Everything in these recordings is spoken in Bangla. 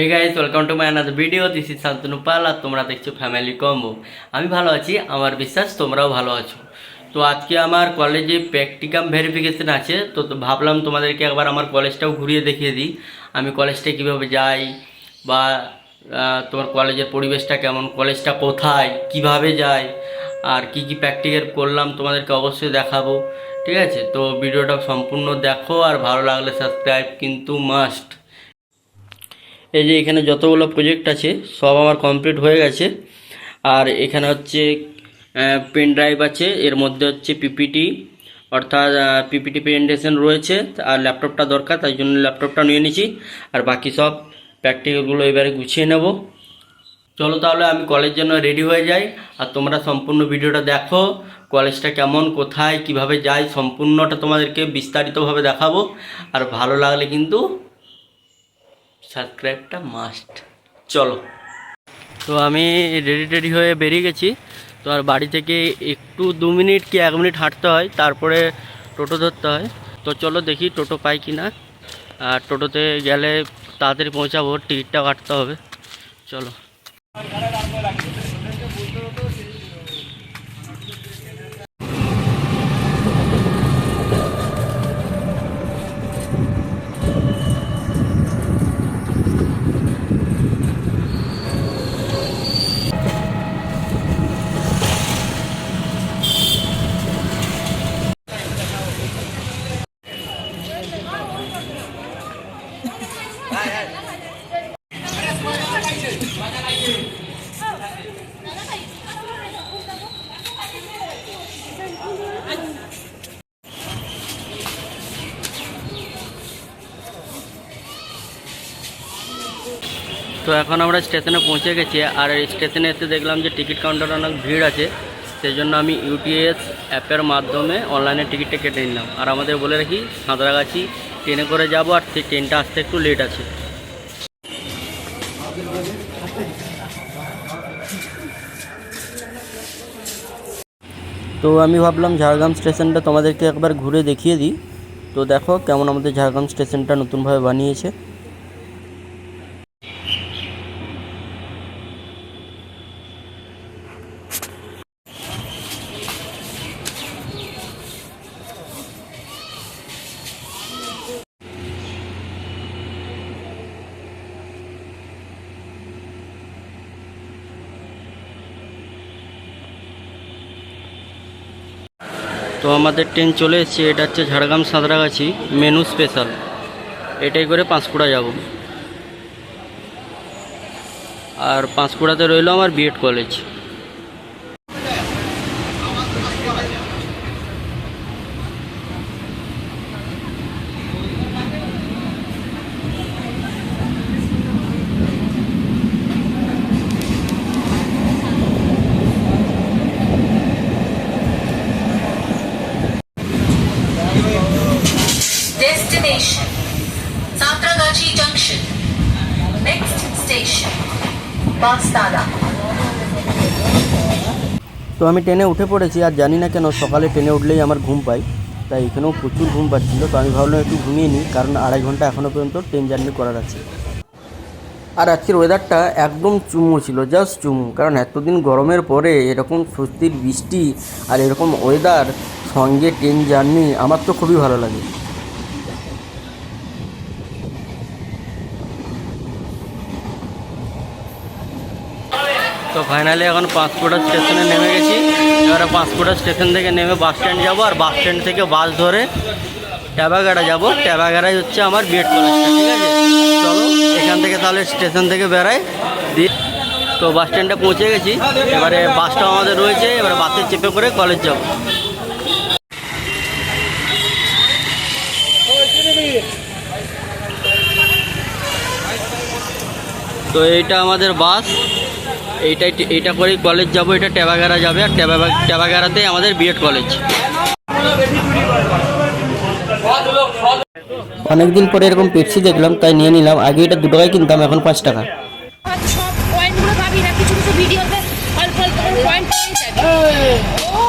Hey guys welcome to my another video this is Shantanu Pal আর তোমরা দেখছ ফ্যামিলি কম্বো আমি ভালো আছি আমার বিশ্বাস তোমরাও ভালো আছো তো আজকে আমার কলেজে প্র্যাকটিকাম ভেরিফিকেশান আছে তো ভাবলাম তোমাদেরকে একবার আমার কলেজটাও ঘুরিয়ে দেখিয়ে দিই আমি কলেজটা কীভাবে যাই বা তোমার কলেজের পরিবেশটা কেমন কলেজটা কোথায় কীভাবে যাই আর কি কি প্র্যাকটিক্যাল করলাম তোমাদেরকে অবশ্যই দেখাবো ঠিক আছে তো ভিডিওটা সম্পূর্ণ দেখো, আর ভালো লাগলে সাবস্ক্রাইব কিন্তু মাস্ট এই যে এখানে যতগুলো প্রজেক্ট আছে, সব আমার কমপ্লিট হয়ে গেছে। আর এখানে হচ্ছে পেন ড্রাইভ আছে, এর মধ্যে হচ্ছে পিপিটি অর্থাৎ পিপিটি প্রেজেন্টেশন রয়েছে, আর ল্যাপটপটা দরকার, তাই জন্য ল্যাপটপটা নিয়ে নিয়েছি। আর বাকি সব প্র্যাকটিক্যালগুলো এবারে গুছিয়ে নেব। চলো তাহলে আমি কলেজ জন্য রেডি হয়ে যাই, আর তোমরা সম্পূর্ণ ভিডিওটা দেখো কলেজটা কেমন, কোথায়, কীভাবে যাই সম্পূর্ণটা তোমাদেরকে বিস্তারিতভাবে দেখাবো। আর ভালো লাগলে কিন্তু সাবস্ক্রাইবটা মাস্ট চলো। তো আমি রেডি টেডি হয়ে বেরিয়ে গেছি। তো আর বাড়ি থেকে একটু দু মিনিট কি এক মিনিট হাঁটতে হয়, তারপরে টোটো ধরতে হয়। তো চলো দেখি টোটো পাই কি না আর টোটোতে গেলে তাড়াতাড়ি পৌঁছাবো টিকিটটা কাটতে হবে। চলো। তো এখন আমরা স্টেশনে পৌঁছে গেছি আর স্টেশনে এসে দেখলাম যে টিকিট কাউন্টারে অনেক ভিড় আছে, সেই জন্য আমি ইউটিএস অ্যাপের মাধ্যমে অনলাইনে টিকিটটা কেটে নিলাম। আর আমাদের বলে রাখি, সাঁতরাগাছি ট্রেনে করে যাব আর সেই ট্রেনটা আসতে একটু লেট আছে। তো আমি ভাবলাম ঝাড়গ্রাম স্টেশনটা তোমাদেরকে একবার ঘুরে দেখিয়ে দিই। তো দেখো কেমন আমাদের ঝাড়গ্রাম স্টেশনটা নতুনভাবে বানিয়েছে। তো আমাদের ট্রেন চলে এসেছে, এটা হচ্ছে ঝাড়গ্রাম সাঁতরাগাছি মেনু স্পেশাল এটাই করে পাঁশকুড়া যাব। আর পাঁশকুড়াতে রইল আমার B Ed college Destination Santragachi Junction. Next station. Bastada. তো আমি ট্রেনে উঠে পড়েছি, আর জানি না কেন সকালে ট্রেনে উঠলেই আমার ঘুম পাই। তাই এখানেও প্রচুর ঘুম পাচ্ছিল, তো আমি ভাবলাম একটু ঘুমিয়ে নিই, কারণ আড়াই ঘণ্টা এখনও পর্যন্ত ট্রেন জার্নি করার আছে। আর আজকের ওয়েদারটা একদম চুমু ছিল জাস্ট চুমু, কারণ এতদিন গরমের পরে এরকম স্বস্তির বৃষ্টি আর এরকম ওয়েদার সঙ্গে ট্রেন জার্নি আমার তো খুবই ভালো লাগে। ফাইনালি এখন পাঁশকুড়া স্টেশনে নেমে গেছি। এবারে পাঁশকুড়া স্টেশন থেকে নেমে বাস স্ট্যান্ড যাব, আর বাস স্ট্যান্ড থেকে বাস ধরে ট্যাবাগাড়া যাব। ট্যাবাগাড়াই হচ্ছে আমার বিএড কলেজটা ঠিক আছে? চলো, এখান থেকে তাহলে স্টেশন থেকে বেরাই দিয়ে তো বাস স্ট্যান্ডে পৌঁছে গেছি। এবারে বাসটা আমাদের রয়েছে, এবারে বাসে চেপে করে কলেজ যাব। তো এইটা আমাদের বাস এইটাই এইটা করেই কলেজ যাব এটা ট্যাবাগারা যাবে। আর ট্যাবা ট্যাবাগারাতেই আমাদের বিএড কলেজ অনেকদিন পরে এরকম পেপসি দেখলাম তাই নিয়ে নিলাম। আগে এটা দু টাকায় কিনতাম এখন পাঁচ টাকা। সব পয়েন্টগুলো পাবি না কিছু কিছু ভিডিওতে অল্প অল্প পয়েন্ট পেয়ে যাবি ও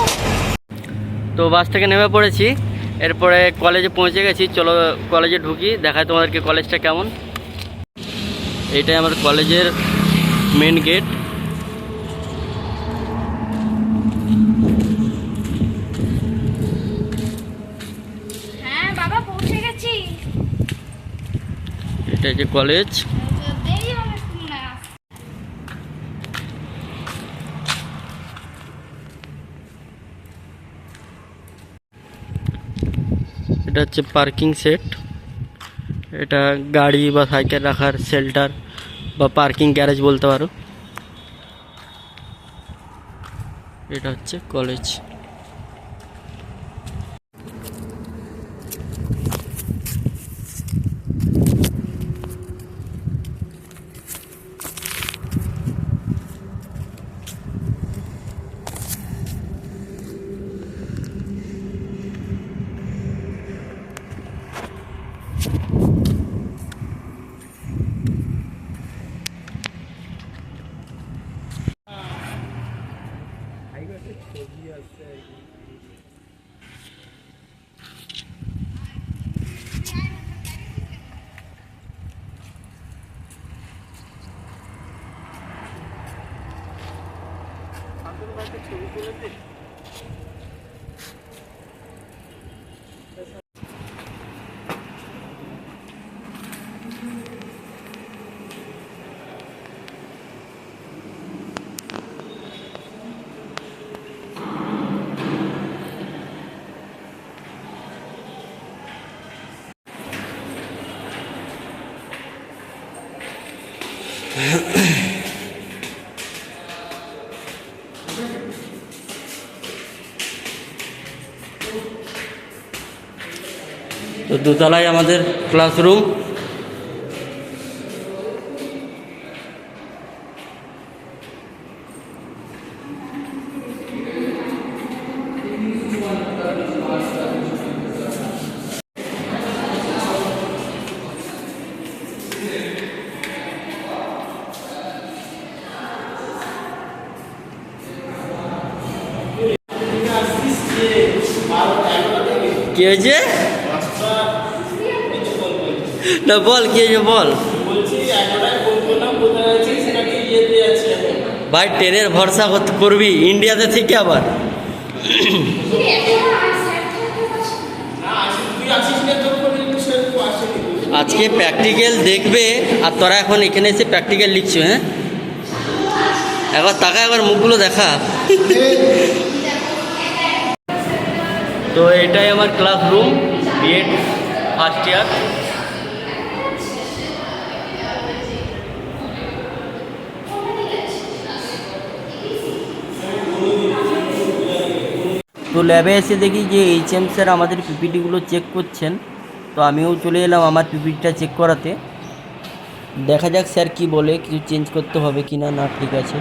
তো বাস থেকে নেমে পড়েছি। এরপরে কলেজে পৌঁছে গেছি। চলো কলেজে ঢুকি দেখাই তোমাদেরকে কলেজটা কেমন। এটাই আমার কলেজের মেন গেট হ্যাঁ বাবা পৌঁছে গেছি এটা যে কলেজ। এটা হচ্ছে পার্কিং সেট এটা গাড়ি বা সাইকেল রাখার শেল্টার বা পার্কিং গ্যারেজ বলতে পারো। এটা হচ্ছে কলেজ day. তো দোতলায় আমাদের ক্লাসরুম কি হয়েছে? না বল কি হয়েছে বল। ভাই ট্রেনের ভরসা কর- করবি ইন্ডিয়াতে থেকে আবার। আজকে প্র্যাকটিক্যাল দেখবে আর তোরা এখন এখানে এসে প্র্যাকটিক্যাল লিখছো হ্যাঁ? একবার তাকা একবার মুখগুলো দেখা। তো এটাই আমার ক্লাসরুম বিএড ফার্স্ট ইয়ার তো ল্যাবে এসে দেখি যে এইচ এম স্যার আমাদের পিপিটিগুলো চেক করছেন। তো আমিও চলে এলাম আমার পিপিটিটা চেক করাতে। দেখা যাক স্যার কি বলে, কিছু চেঞ্জ করতে হবে কি না না ঠিক আছে।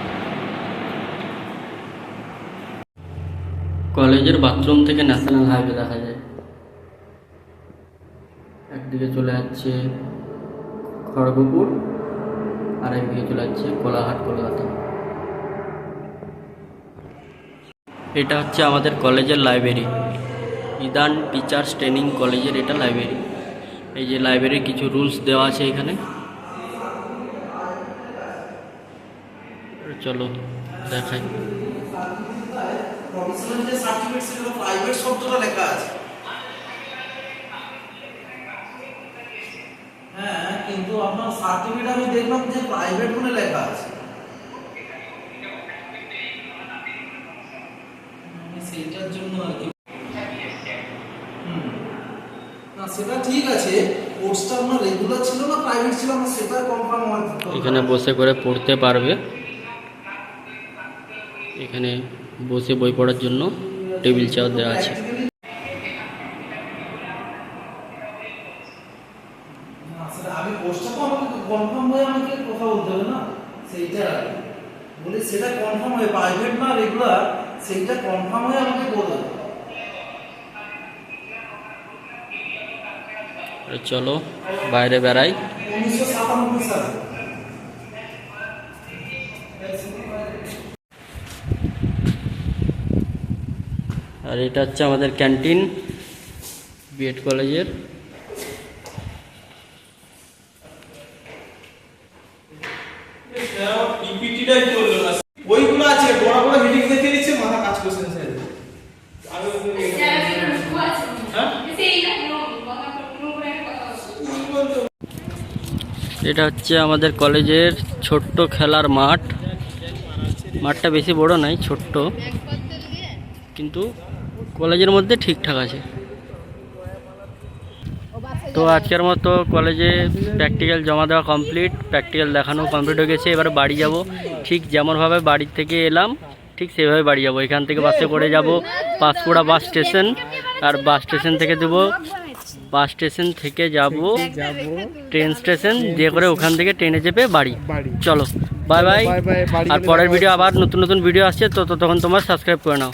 কলেজের বাথরুম থেকে ন্যাশনাল হাইওয়ে দেখা যায়। একদিকে চলে যাচ্ছে খড়গপুর আর একদিকে চলে যাচ্ছে কোলাঘাট, কলকাতা। এটা হচ্ছে আমাদের কলেজের লাইব্রেরি ইদান টিচার্স ট্রেনিং কলেজের এটা লাইব্রেরি এই যে লাইব্রেরির কিছু রুলস দেওয়া আছে এখানে। চলো, দেখাই। হ্যাঁ কিন্তু আপনার সার্টিফিকেট আমি দেখলাম যে প্রাইভেট বলে লেখা আছে আমি সেইটার জন্য আর কি। না সেটা ঠিক আছে কোর্সটা আপনার রেগুলার ছিল না প্রাইভেট ছিল না সেটা কনফার্ম দরকার। এখানে বসে করে পড়তে পারবে। এখানে বসে বই পড়ার জন্য টেবিল চেয়ার দেওয়া আছে। সেটা আগে কোর্সটা তো আমাকে কনফার্ম হয়ে আমাকে কথা বলতে হবে না সেইটা বলি সেটা কনফার্ম হয়ে প্রাইভেট না রেগুলার সেইটা কনফার্ম হয়ে আমাকে হবে চলো বাইরে বেড়াই। উনিশশো সাতানব্বই সালে। আর এটা হচ্ছে আমাদের ক্যান্টিন বিএড কলেজের পিপিটিটাই করল না ওইগুলো আছে বড় বড় হেডিং দেখিয়ে দিচ্ছে মাথা কাজ করছে না স্যার আমি ওগুলো হ্যাঁ? এটা হচ্ছে আমাদের কলেজের ছোট্ট খেলার মাঠ। মাঠটা বেশি বড় নয়, ছোট্ট। কিন্তু কলেজের মধ্যে ঠিকঠাক আছে। তো আজকের মতো কলেজে প্র্যাকটিক্যাল জমা দেওয়া কমপ্লিট প্র্যাকটিক্যাল দেখানো কমপ্লিট হয়ে গেছে। এবার বাড়ি যাব। ঠিক যেমনভাবে বাড়ি থেকে এলাম, ঠিক সেভাবে বাড়ি যাব। এখান থেকে বাসে করে যাব, পাঁশকুড়া বাস স্টেশন আর বাস স্টেশন থেকে দেবো বাস স্টেশন থেকে যাব ট্রেন স্টেশন দিয়ে করে ওখান থেকে ট্রেনে চেপে বাড়ি। চলো বাই বাই আর পরের ভিডিও আবার নতুন নতুন ভিডিও আসছে তো তখন তোমার সাবস্ক্রাইব করে নাও।